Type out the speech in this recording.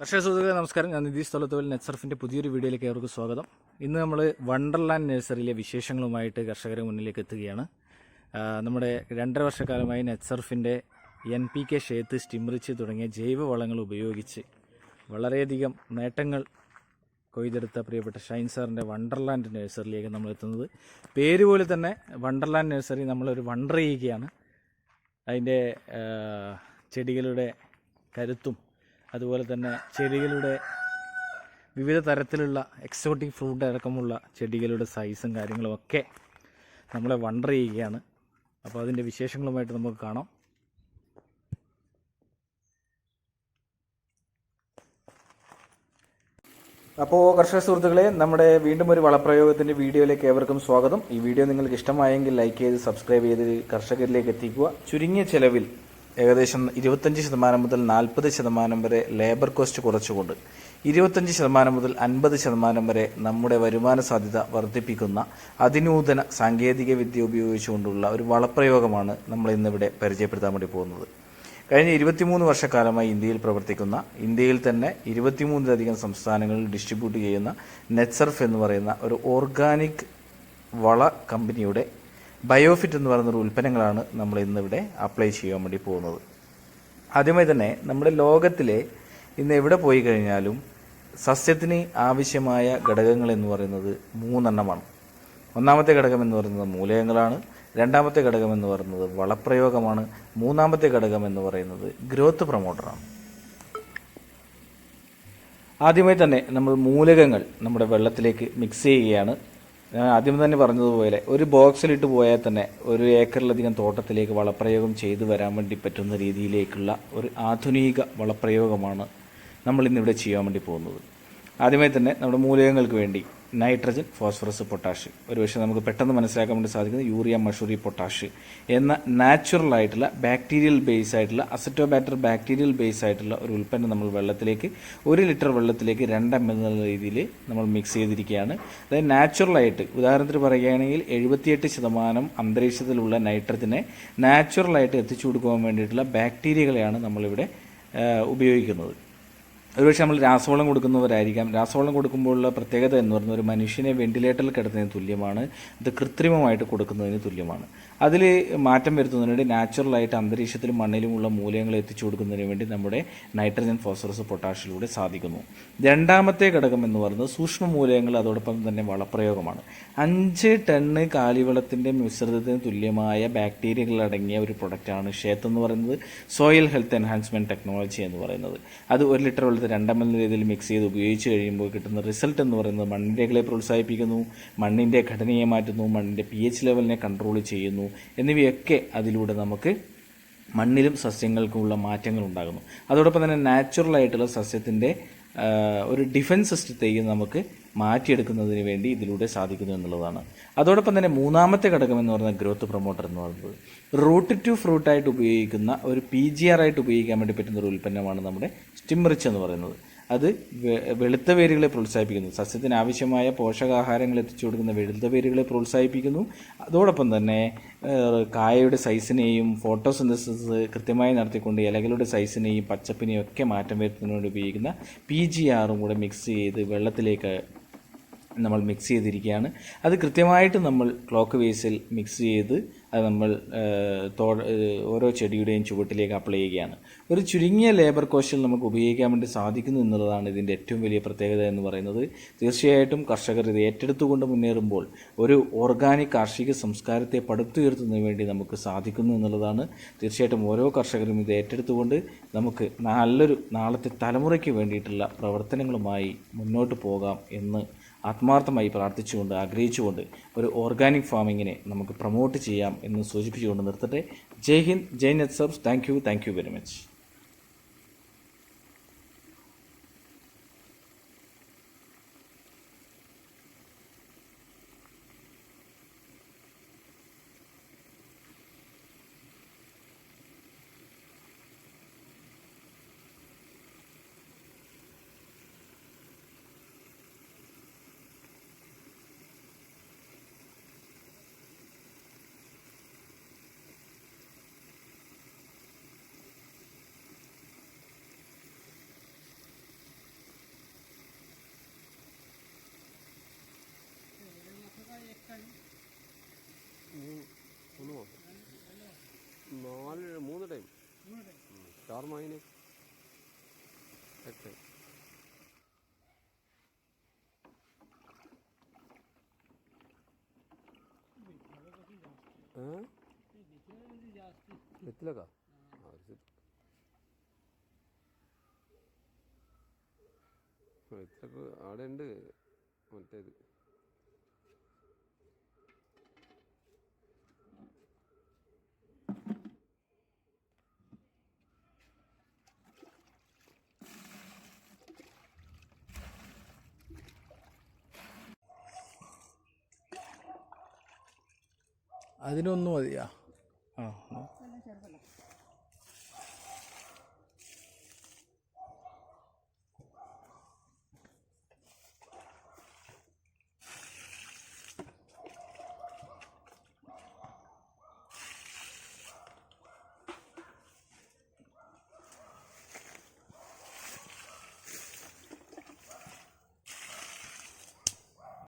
കർഷക സുഹൃത്തുക്കളെ നമസ്കാരം. ഞാൻ നിതീഷ് തൊലത്തോൽ നെറ്റ്സർഫിന്റെ പുതിയൊരു വീഡിയോയിലേക്ക് അവർക്ക് സ്വാഗതം. ഇന്ന് നമ്മൾ വണ്ടർലാൻഡ് നഴ്സറിയിലെ വിശേഷങ്ങളുമായിട്ട് കർഷകരെ മുന്നിലേക്ക് എത്തുകയാണ്. നമ്മുടെ രണ്ടര വർഷക്കാലമായി നെറ്റ്സർഫിന്റെ എൻ പി കെ ഷേത്ത് സ്റ്റിമറിച്ച് തുടങ്ങിയ ജൈവവളങ്ങൾ ഉപയോഗിച്ച് വളരെയധികം നേട്ടങ്ങൾ കൊയ്തെടുത്ത പ്രിയപ്പെട്ട ഷൈൻ സാറിന്റെ വണ്ടർലാൻഡ് നഴ്സറിയിലേക്ക് നമ്മൾ എത്തുന്നത്. പേര് പോലെ തന്നെ വണ്ടർലാൻഡ് നഴ്സറി നമ്മളൊരു വണ്ടർ ചെയ്യുകയാണ്. അതിന്റെ ചെടികളുടെ കരുത്തും അതുപോലെ തന്നെ ചെടികളുടെ വിവിധ തരത്തിലുള്ള എക്സോട്ടിക് ഫ്രൂട്ട് അടക്കമുള്ള ചെടികളുടെ സൈസും കാര്യങ്ങളും ഒക്കെ നമ്മളെ വണ്ടർ ചെയ്യുകയാണ്. അപ്പോൾ അതിന്റെ വിശേഷങ്ങളുമായിട്ട് നമുക്ക് കാണാം. അപ്പോൾ കർഷക സുഹൃത്തുക്കളെ നമ്മുടെ വീണ്ടും ഒരു വളപ്രയോഗത്തിന്റെ വീഡിയോയിലേക്ക് ഏവർക്കും സ്വാഗതം. ഈ വീഡിയോ നിങ്ങൾക്ക് ഇഷ്ടമായെങ്കിൽ ലൈക്ക് ചെയ്ത് സബ്സ്ക്രൈബ് ചെയ്ത് കർഷകരിലേക്ക് എത്തിക്കുക. ചുരുങ്ങിയ ചെലവിൽ ഏകദേശം ഇരുപത്തഞ്ച് ശതമാനം മുതൽ നാൽപ്പത് ശതമാനം വരെ ലേബർ കോസ്റ്റ് കുറച്ചുകൊണ്ട് ഇരുപത്തഞ്ച് ശതമാനം മുതൽ അൻപത് ശതമാനം വരെ നമ്മുടെ വരുമാന സാധ്യത വർദ്ധിപ്പിക്കുന്ന അതിനൂതന സാങ്കേതിക വിദ്യ ഉപയോഗിച്ചുകൊണ്ടുള്ള ഒരു വളപ്രയോഗമാണ് നമ്മൾ ഇന്നിവിടെ പരിചയപ്പെടുത്താൻ വേണ്ടി പോകുന്നത്. കഴിഞ്ഞ ഇരുപത്തിമൂന്ന് വർഷക്കാലമായി ഇന്ത്യയിൽ പ്രവർത്തിക്കുന്ന ഇന്ത്യയിൽ തന്നെ ഇരുപത്തിമൂന്നിലധികം സംസ്ഥാനങ്ങളിൽ ഡിസ്ട്രിബ്യൂട്ട് ചെയ്യുന്ന നെറ്റ്സർഫ് എന്ന് പറയുന്ന ഒരു ഓർഗാനിക് വള കമ്പനിയുടെ ബയോഫിറ്റ് എന്ന് പറയുന്ന ഒരു ഉൽപ്പന്നങ്ങളാണ് നമ്മൾ ഇന്നിവിടെ അപ്ലൈ ചെയ്യാൻ വേണ്ടി പോകുന്നത്. ആദ്യമായി തന്നെ നമ്മുടെ ലോകത്തിലെ ഇന്ന് എവിടെ പോയി കഴിഞ്ഞാലും സസ്യത്തിന് ആവശ്യമായ ഘടകങ്ങൾ എന്ന് പറയുന്നത് മൂന്നെണ്ണമാണ്. ഒന്നാമത്തെ ഘടകം എന്ന് പറയുന്നത് മൂലകങ്ങളാണ്. രണ്ടാമത്തെ ഘടകം എന്ന് പറയുന്നത് വളപ്രയോഗമാണ്. മൂന്നാമത്തെ ഘടകം എന്ന് പറയുന്നത് ഗ്രോത്ത് പ്രൊമോട്ടറാണ് ആദ്യമായി തന്നെ നമ്മൾ മൂലകങ്ങൾ നമ്മുടെ വെള്ളത്തിലേക്ക് മിക്സ് ചെയ്യുകയാണ്. ഞാൻ ആദ്യം തന്നെ പറഞ്ഞതുപോലെ ഒരു ബോക്സിലിട്ട് പോയാൽ തന്നെ ഒരു ഏക്കറിലധികം തോട്ടത്തിലേക്ക് വളപ്രയോഗം ചെയ്തു വരാൻ വേണ്ടി പറ്റുന്ന രീതിയിലേക്കുള്ള ഒരു ആധുനിക വളപ്രയോഗമാണ് നമ്മൾ ഇന്നിവിടെ ചെയ്യാൻ വേണ്ടി പോകുന്നത്. ആദ്യമായി തന്നെ നമ്മുടെ മൂലകങ്ങൾക്ക് വേണ്ടി നൈട്രജൻ ഫോസ്ഫറസ് പൊട്ടാഷ്. ഒരുപക്ഷെ നമുക്ക് പെട്ടെന്ന് മനസ്സിലാക്കാൻ വേണ്ടി സാധിക്കുന്നത് യൂറിയ മഷൂറി പൊട്ടാഷ് എന്ന നാച്ചുറൽ ആയിട്ടുള്ള ബാക്ടീരിയൽ ബേസ് ആയിട്ടുള്ള അസറ്റോബാറ്റർ ബാക്ടീരിയൽ ബേസ് ആയിട്ടുള്ള ഒരു ഉൽപ്പന്നം നമ്മൾ വെള്ളത്തിലേക്ക് ഒരു ലിറ്റർ വെള്ളത്തിലേക്ക് രണ്ടം എന്ന രീതിയിൽ നമ്മൾ മിക്സ് ചെയ്തിരിക്കുകയാണ്. അതായത് നാച്ചുറലായിട്ട് ഉദാഹരണത്തിന് പറയുകയാണെങ്കിൽ എഴുപത്തിയെട്ട് ശതമാനം അന്തരീക്ഷത്തിലുള്ള നൈട്രജനെ നാച്ചുറലായിട്ട് എത്തിച്ചു കൊടുക്കുവാൻ വേണ്ടിയിട്ടുള്ള ബാക്ടീരിയകളെയാണ് നമ്മളിവിടെ ഉപയോഗിക്കുന്നത്. ഒരുപക്ഷെ നമ്മൾ രാസവളം കൊടുക്കുന്നവരായിരിക്കാം. രാസവളം കൊടുക്കുമ്പോഴുള്ള പ്രത്യേകത എന്ന് പറഞ്ഞാൽ ഒരു മനുഷ്യനെ വെന്റിലേറ്ററിൽ കിടത്തുന്നതിന് തുല്യമാണ്. ഇത് കൃത്രിമമായിട്ട് കൊടുക്കുന്നതിന് തുല്യമാണ്. അതിൽ മാറ്റം വരുത്തുന്നതിന് വേണ്ടി നാച്ചുറലായിട്ട് അന്തരീക്ഷത്തിലും മണ്ണിലുമുള്ള മൂലകങ്ങൾ എത്തിച്ചു കൊടുക്കുന്നതിന് വേണ്ടി നമ്മുടെ നൈട്രജൻ ഫോസ്ഫറസ് പൊട്ടാഷിലൂടെ സാധിക്കുന്നു. രണ്ടാമത്തെ ഘടകം എന്ന് പറയുന്നത് സൂക്ഷ്മ മൂലകങ്ങൾ അതോടൊപ്പം തന്നെ വളപ്രയോഗമാണ്. അഞ്ച് ടണ്ണ് കാലിവളത്തിന്റെ മിശ്രിതത്തിന് തുല്യമായ ബാക്ടീരിയകൾ അടങ്ങിയ ഒരു പ്രൊഡക്റ്റാണ് ഷേത്ത് എന്ന് പറയുന്നത്. സോയിൽ ഹെൽത്ത് എൻഹാൻസ്മെന്റ് ടെക്നോളജി എന്ന് പറയുന്നത്. അത് ഒരു ലിറ്റർ വെള്ളത്തിൽ രണ്ടാം എന്ന രീതിയിൽ മിക്സ് ചെയ്ത് ഉപയോഗിച്ച് കഴിയുമ്പോൾ കിട്ടുന്ന റിസൾട്ട് എന്ന് പറയുന്നത് മണ്ണിന്റെ കളെ പ്രോത്സാഹിപ്പിക്കുന്നു മണ്ണിന്റെ ഘടനയെ മാറ്റുന്നു മണ്ണിന്റെ പി എച്ച് ലെവലിനെ കൺട്രോൾ ചെയ്യുന്നു എന്നിവയൊക്കെ അതിലൂടെ നമുക്ക് മണ്ണിലും സസ്യങ്ങൾക്കുമുള്ള മാറ്റങ്ങൾ ഉണ്ടാകുന്നു. അതോടൊപ്പം തന്നെ നാച്ചുറലായിട്ടുള്ള സസ്യത്തിന്റെ ഒരു ഡിഫൻസ് സിസ്റ്റത്തേക്ക് നമുക്ക് മാറ്റിയെടുക്കുന്നതിന് വേണ്ടി ഇതിലൂടെ സാധിക്കുന്നു എന്നുള്ളതാണ്. അതോടൊപ്പം തന്നെ മൂന്നാമത്തെ ഘടകം എന്ന് പറയുന്നത് ഗ്രോത്ത് പ്രൊമോട്ടർ എന്ന് പറയുന്നത് റൂട്ട് ടു ഫ്രൂട്ട് ആയിട്ട് ഉപയോഗിക്കുന്ന ഒരു പി ജി ആർ ആയിട്ട് ഉപയോഗിക്കാൻ വേണ്ടി പറ്റുന്ന ഒരു ഉൽപ്പന്നമാണ് നമ്മുടെ സ്റ്റിംറിച്ച് എന്ന് പറയുന്നത്. അത് വെളുത്ത വേരുകളെ പ്രോത്സാഹിപ്പിക്കുന്നു. സസ്യത്തിന് ആവശ്യമായ പോഷകാഹാരങ്ങൾ എത്തിച്ചു കൊടുക്കുന്ന വെളുത്ത വേരുകളെ പ്രോത്സാഹിപ്പിക്കുന്നു. അതോടൊപ്പം തന്നെ കായയുടെ സൈസിനെയും ഫോട്ടോസിന്തസിസ് കൃത്യമായി നടത്തിക്കൊണ്ട് ഇലകളുടെ സൈസിനെയും പച്ചപ്പിനെയും ഒക്കെ മാറ്റം വരുത്തുന്നതിനോട് ഉപയോഗിക്കുന്ന പി ജി ആറും കൂടെ മിക്സ് ചെയ്ത് വെള്ളത്തിലേക്ക് നമ്മൾ മിക്സ് ചെയ്തിരിക്കുകയാണ്. അത് കൃത്യമായിട്ട് നമ്മൾ ക്ലോക്ക് വേസിൽ മിക്സ് ചെയ്ത് അത് നമ്മൾ ഓരോ ചെടിയുടെയും ചുവട്ടിലേക്ക് അപ്ലൈ ചെയ്യുകയാണ്. ഒരു ചുരുങ്ങിയ ലേബർ കോസ്റ്റിൽ നമുക്ക് ഉപയോഗിക്കാൻ വേണ്ടി സാധിക്കുന്നു എന്നുള്ളതാണ് ഇതിന്റെ ഏറ്റവും വലിയ പ്രത്യേകത എന്ന് പറയുന്നത്. തീർച്ചയായിട്ടും കർഷകർ ഇത് ഏറ്റെടുത്തുകൊണ്ട് മുന്നേറുമ്പോൾ ഒരു ഓർഗാനിക് കാർഷിക സംസ്കാരത്തെ പടുത്തുയർത്തുന്നതിന് വേണ്ടി നമുക്ക് സാധിക്കുന്നു എന്നുള്ളതാണ്. തീർച്ചയായിട്ടും ഓരോ കർഷകരും ഇത് ഏറ്റെടുത്തുകൊണ്ട് നമുക്ക് നല്ലൊരു നാളത്തെ തലമുറയ്ക്ക് വേണ്ടിയിട്ടുള്ള പ്രവർത്തനങ്ങളുമായി മുന്നോട്ട് പോകാം എന്ന് ആത്മാർത്ഥമായി പ്രാർത്ഥിച്ചുകൊണ്ട് ആഗ്രഹിച്ചുകൊണ്ട് ഒരു ഓർഗാനിക് ഫാമിങ്ങിനെ നമുക്ക് പ്രൊമോട്ട് ചെയ്യാം എന്ന് സൂചിപ്പിച്ചുകൊണ്ട് നിർത്തട്ടെ. ജയ് ഹിന്ദ് ജയ് Netsurf thank you thank you very much എത്തിലക്കാ ആ. ഒരു എത്തിലൊക്കെ അവിടെ ഉണ്ട് മറ്റേത്. അതിനൊന്നും മതിയാ.